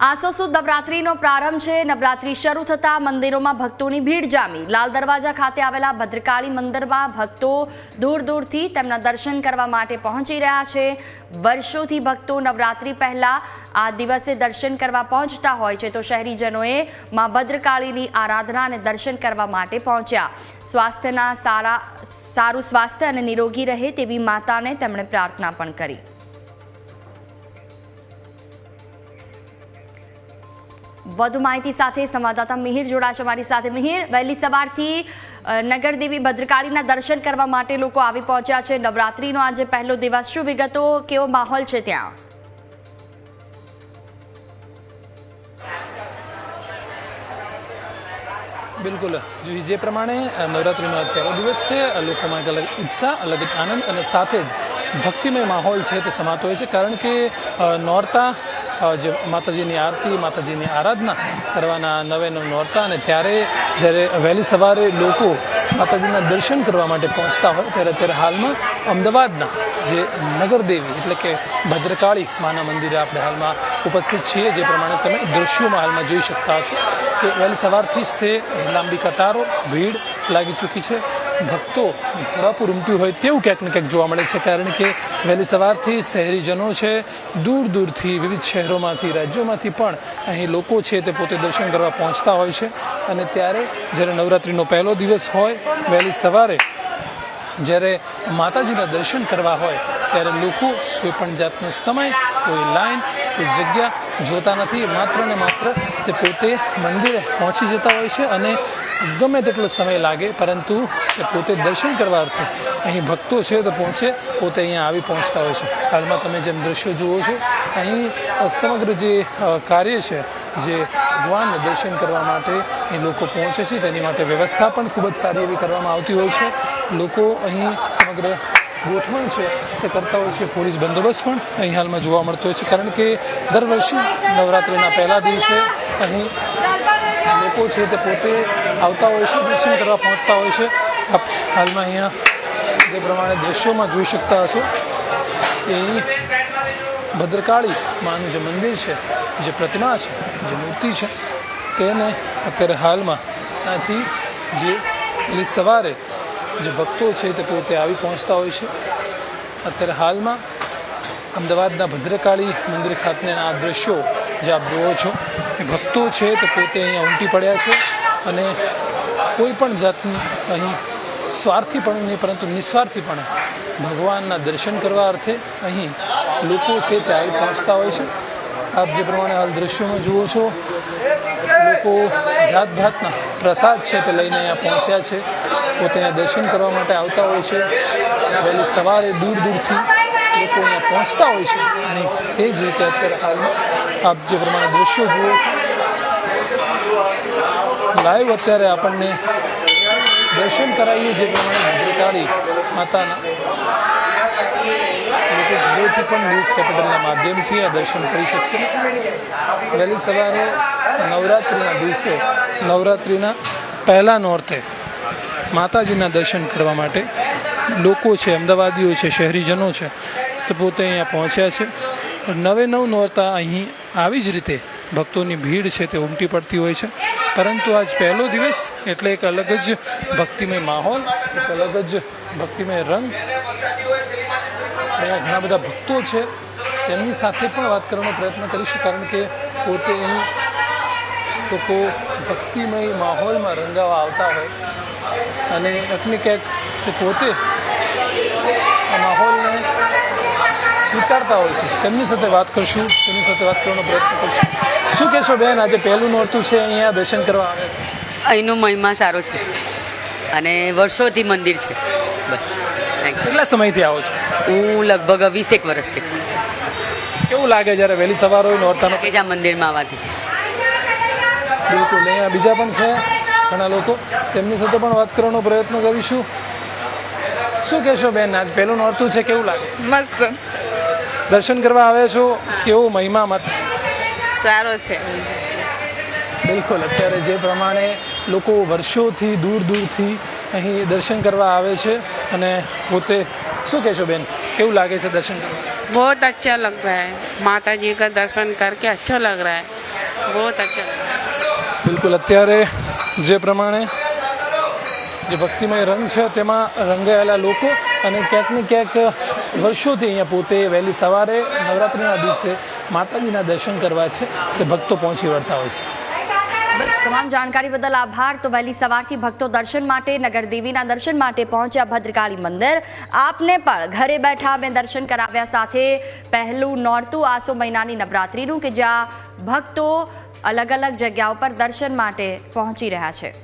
આસો સુદ નવરાત્રીનો પ્રારંભ છે. નવરાત્રી શરૂ થતાં મંદિરોમાં ભક્તોની ભીડ જામી. લાલ દરવાજા ખાતે આવેલા ભદ્રકાળી મંદિરમાં ભક્તો દૂર દૂરથી તેમના દર્શન કરવા માટે પહોંચી રહ્યા છે. વર્ષોથી ભક્તો નવરાત્રી પહેલાં આ દિવસે દર્શન કરવા પહોંચતા હોય છે તો શહેરીજનોએ મા ભદ્રકાળીની આરાધના અને દર્શન કરવા માટે પહોંચ્યા. સ્વાસ્થ્યના સારા, સારું સ્વાસ્થ્ય અને નિરોગી રહે તેવી માતાને તેમણે પ્રાર્થના પણ કરી. વધુ માહિતી સાથે સંવાદદાતા મિહિર જોડાશે અમારી સાથે. મિહિર, વહેલી સવારથી નગરદેવી ભદ્રકાળીના દર્શન કરવા માટે લોકો આવી પહોંચ્યા છે. નવરાત્રીનો આજે પહેલો દિવસ. શું વિગતો, કેવો માહોલ છે ત્યાં? બિલકુલ. જો પ્રમાણે નવરાત્રિનો અત્યારે દિવસ છે લોકોમાં એક અલગ ઉત્સાહ, અલગ આનંદ અને સાથે જ ભક્તિમય માહોલ છે તે સમાતો હોય છે. કારણ કે નોરતા જે માતાજીની આરતી, માતાજીની આરાધના કરવાના નવે નવ નોરતા અને ત્યારે જ્યારે વહેલી સવારે લોકો માતાજીના દર્શન કરવા માટે પહોંચતા હોય ત્યારે અત્યારે હાલમાં અમદાવાદના જે નગરદેવી એટલે કે ભદ્રકાળી માના મંદિરે આપણે હાલમાં ઉપસ્થિત છીએ, જે પ્રમાણે તમે દૃશ્યોમાં હાલમાં જોઈ શકતા હશો કે વહેલી સવારથી જ તે લાંબી કતારો, ભીડ લાગી ચૂકી છે. ભક્તો ઘોડાપુર ઉમટ્યું હોય તેવું ક્યાંક ને ક્યાંક જોવા મળે છે, કારણ કે વહેલી સવારથી શહેરીજનો છે, દૂર દૂરથી વિવિધ શહેરોમાંથી, રાજ્યોમાંથી પણ અહીં લોકો છે તે પોતે દર્શન કરવા પહોંચતા હોય છે. અને ત્યારે જ્યારે નવરાત્રિનો પહેલો દિવસ હોય, વહેલી સવારે જ્યારે માતાજીના દર્શન કરવા હોય, ત્યારે લોકો કોઈ પણ જાતનો સમય, કોઈ લાઈન, કોઈ જગ્યા જોતા નથી. માત્ર ને માત્ર તે પોતે મંદિરે પહોંચી જતા હોય છે અને ગમે તેટલો સમય લાગે, પરંતુ તે પોતે દર્શન કરવા અર્થે અહીં ભક્તો છે તો પહોંચે, પોતે અહીંયા આવી પહોંચતા હોય છે. હાલમાં તમે જેમ દ્રશ્યો જુઓ છો, અહીં સમગ્ર જે કાર્ય છે, જે ભગવાનને દર્શન કરવા માટે અહીં લોકો પહોંચે છે, તેની માટે વ્યવસ્થા પણ ખૂબ જ સારી એવી કરવામાં આવતી હોય છે. લોકો અહીં સમગ્ર ગોઠવણ છે, તે કરતા હોય છે પોલીસ બંદોબસ્ત પણ. અહીં હાલમાં જોવા મળતો હોય છે, કારણ કે દર વર્ષે નવરાત્રિના પહેલા દિવસે અહીં લોકો છે તે પોતે આવતા હોય છે, દર્શન કરવા પહોંચતા હોય છે. હાલમાં અહીંયા જે પ્રમાણે દ્રશ્યોમાં જોઈ શકતા હશો એ ભદ્રકાળી માનું જે મંદિર છે, જે પ્રતિમા છે, જે મૂર્તિ છે, તેને અત્યારે હાલમાં ત્યાંથી જે એટલે સવારે જે ભક્તો છે તે પોતે આવી પહોંચતા હોય છે. અત્યારે હાલમાં અમદાવાદના ભદ્રકાળી મંદિર ખાતેના આ દ્રશ્યો જે આપ જુઓ છો, એ ભક્તો છે તે પોતે અહીંયા ઉમટી પડ્યા છે અને કોઈ પણ જાતની અહીં સ્વાર્થી પણ નહીં, પરંતુ નિસ્વાર્થીપણે ભગવાનના દર્શન કરવા અર્થે અહીં લોકો છે તે આવી પહોંચતા હોય છે. આપ જે પ્રમાણે હાલ દ્રશ્યોમાં જુઓ છો, લોકો જાત ભાતના પ્રસાદ છે તે લઈને અહીંયા પહોંચ્યા છે. અહીંયા દર્શન કરવા માટે આવતા હોય છે. વહેલી સવારે દૂર દૂરથી લોકો અહીંયા પહોંચતા હોય છે. અને એ જ રીતે અત્યારે હાલમાં આપ જે પ્રમાણે દ્રશ્યો જુઓ. લાઈવ અત્યારે આપણને દર્શન કરાવીએ જે પ્રમાણે ભદ્રકાળી માતાના લોકો ઘરેથી પણ ન્યૂઝ કેપિટલના માધ્યમથી આ દર્શન કરી શકશે. વહેલી સવારે નવરાત્રિના દિવસે, નવરાત્રિના પહેલા નોરતે માતાજીના દર્શન કરવા માટે લોકો છે, અમદાવાદીઓ છે, શહેરીજનો છે, તો પોતે અહીંયા પહોંચ્યા છે. નવે નવ નોરતા અહીં આવી જ રીતે ભક્તોની ભીડ છે તે ઉમટી પડતી હોય છે. પરંતુ આજ પહેલો દિવસ એટલે એક અલગ જ ભક્તિમય માહોલ, એક અલગ જ ભક્તિમય રંગ. અહીંયા ઘણા બધા ભક્તો છે. તેમની સાથે પણ વાત કરવાનો પ્રયત્ન કરીશું, કારણ કે પોતે અહીં લોકો ભક્તિમય માહોલમાં રંગાવા આવતા હોય. અને ક્યાંક ને ક્યાંક તે પોતે આ માહોલને સ્વીકારતા હોય છે. તેમની સાથે વાત કરશું તેમની સાથે વાત કરવાનો પ્રયત્ન કરશું. શું કહેશો બેન આજે પહેલું નોરતું છે અહીંયા દર્શન કરવા આવે છે? અહીંનો મહિમા સારો છે. અને વર્ષોથી મંદિર છે. બસ. કેટલા સમયથી આવો છો? હું લગભગ વીસેક વર્ષથી કેવું લાગે જ્યારે વહેલી સવાર હોય નોરતાનો લાગે મંદિરમાં આવવાથી. બિલકુલ અહીંયા બીજા પણ છે ઘણા લોકો તેમની સાથે પણ વાત કરવાનો પ્રયત્ન કરીશું શું કહેશો બેન આજ પહેલું નોરતું છે કેવું લાગે છે મસ્ત દર્શન કરવા આવે છો કેવું મહિમા મત સારો છે બિલકુલ અત્યારે જે પ્રમાણે લોકો વર્ષોથી દૂર દૂરથી અહીં દર્શન કરવા આવે છે અને પોતે શું કહેશો બેન કેવું લાગે છે દર્શન કરવા बहुत अच्छा लग रहा है माता जी का दर्शन करके अच्छा लग रहा है बहुत अच्छा लग रहा है બિલકુલ, અત્યારે જે પ્રમાણે જે ભક્તિમય રંગ છે, તેમાં રંગાયેલા લોકો અને ક્યાંક ને ક્યાંક વર્ષોથી અહીંયા પોતે વહેલી સવારે નવરાત્રિના દિવસે માતાજીના દર્શન કરવા છે તે ભક્તો પહોંચી વળતા હોય છે. તમામ જાણકારી બદલ આભાર. તો વહેલી સવારથી ભક્તો દર્શન માટે નગર દેવીના દર્શન માટે પહોંચ્યા ભદ્રકાળી મંદિર. આપને પણ ઘરે બેઠા મેં દર્શન કરાવ્યા સાથે પહેલું નોરતું આસો મહિનાની નવરાત્રિનું કે જ્યાં ભક્તો અલગ અલગ જગ્યાઓ પર દર્શન માટે પહોંચી રહ્યા છે.